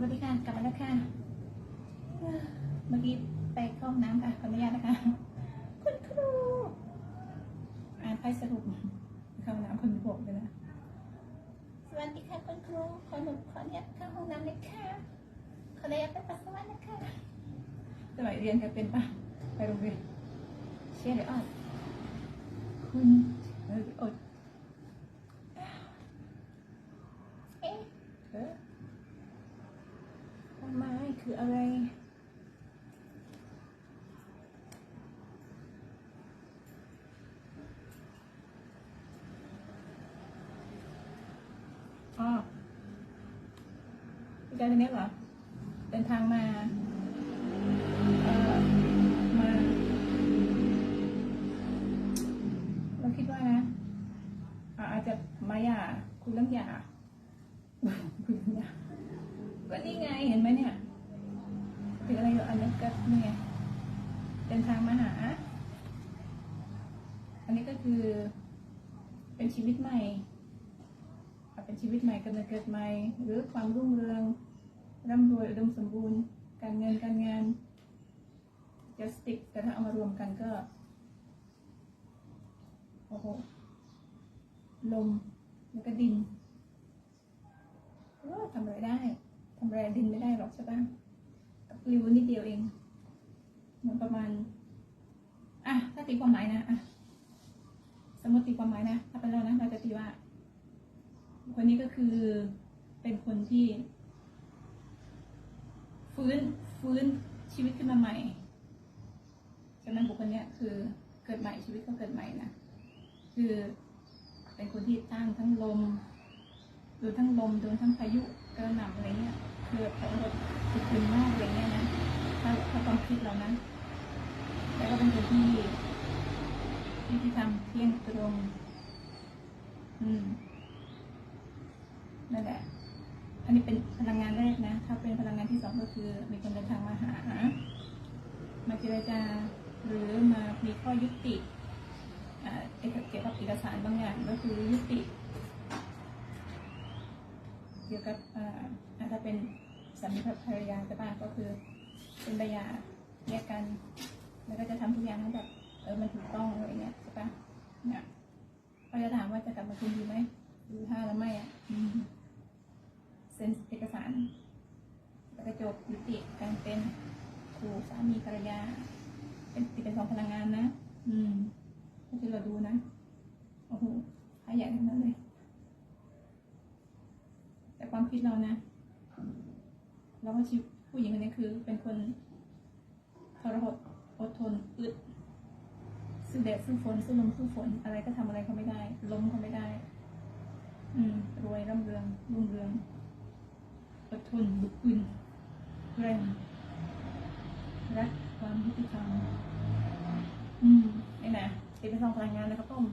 วัสดีค่ะกลับมาแล้วค่ะเอ่อเมื่อกี้ไปเข้าห้องน้ำค่ะขออนุญาตนะคะ คุณครูอ่านไปสรุปเข้าห้องน้ำคนบอกเลยนะสวัสดีค่ะคุณครูขอหนูขออนุญาตเข้าห้องน้ำเลยค่ะขออนุญาตไปปัสสาวะนะคะสมัยเรียนกันเป็นปะไปโรงเรียนเชื่อหรืออ่อนคุณเอออดเอ๊ะเออทำไม คืออะไร อ๋อพี่การคนนี้เหรอเดินทางมาเอ่อมา เราคิดว่านะอ่าอาจจะมาหย่าคุยเรื่องหย่าคุยเรื่องหย่าก็นี่ไงเห็นไหมเนี่ย ถึงอะไรอยู่อันนี้ก็นี่ไงเดินทางมาหา อันนี้ก็คือ เป็นชีวิตใหม่เป็นชีวิตใหม่กำลังเกิดใหม่ หรือความรุ่งเรืองร่ำรวยอุดมสมบูรณ์ การเงินการงาน justice แต่ถ้าเอามารวมกันก็โอ้โหลมแล้วก็ดินเออทำอะไรได้ทำอะไรดินไม่ได้หรอกใช่ปะ ริวนิดเดียวเองเหมือนประมาณ อะ ถ้าตีความหมายนะอะสมมติตีความหมายนะ ถ้าเป็นเรานะ เราจะตีว่า คนนี้ก็คือเป็นคนที่ ฟื้นฟื้นชีวิตขึ้นมาใหม่ฉะนั้นบุคคลเนี้ยคือเกิดใหม่ชีวิตก็เกิดใหม่นะ คือเป็นคนที่ต้านทั้งลมโดนทั้งลมโดนทั้งพายุกระหน่ำอะไรเงี้ยคือแบบทั้งหมดคือคืนมากอะไรเงี้ยนะ ถ้าถ้าความคิดเรานะแล้วก็เป็นคนที่ ที่ที่ทำเที่ยงตรง อืมนั่นแหละ อันนี้เป็นพลังงานแรกนะ ถ้าเป็นพลังงานที่สองก็คือ มีคนเดินทางมาหา มาเจรจา หรือมามีข้อยุติอ่าเกี่ยวกับเอกสารบางอย่างก็คือยุติ เกี่ยวกับอ่าอาจจะเป็นสามีภรรยาจะบ้างก็คือ เป็นใบหย่าแยกกัน แล้วก็จะทำทุกอย่างให้แบบเออมันถูกต้องอะไรเงี้ยใช่ปะเนี่ยเขาจะถามว่าจะกลับมาคืนดีไหมหรือถ้าแล้วไม่อะเซ็นเอกสาร แล้วก็จบยุติการเป็นครูสามีภรรยา เป็นติดเป็นสองพลังงานนะ อืมก็คือเราดูนะโอ้โหขายใหญ่ทั้งนั้นเลย แต่ความคิดเรานะ เราว่าชีวิต ผู้หญิงคนนี้คือเป็นคนทรหดอดทนอึดสู้แดดสู้ฝนสู้ลมสู้ฝนอะไรก็ทำอะไรเขาไม่ได้ ล้มเขาไม่ได้ อืม รวยร่ำเรืองรุ่งเรืองอดทนบึกบึนแรงรักความยุติธรรมอืมนี่นะเป็นสองพลังงานนะครับต้ม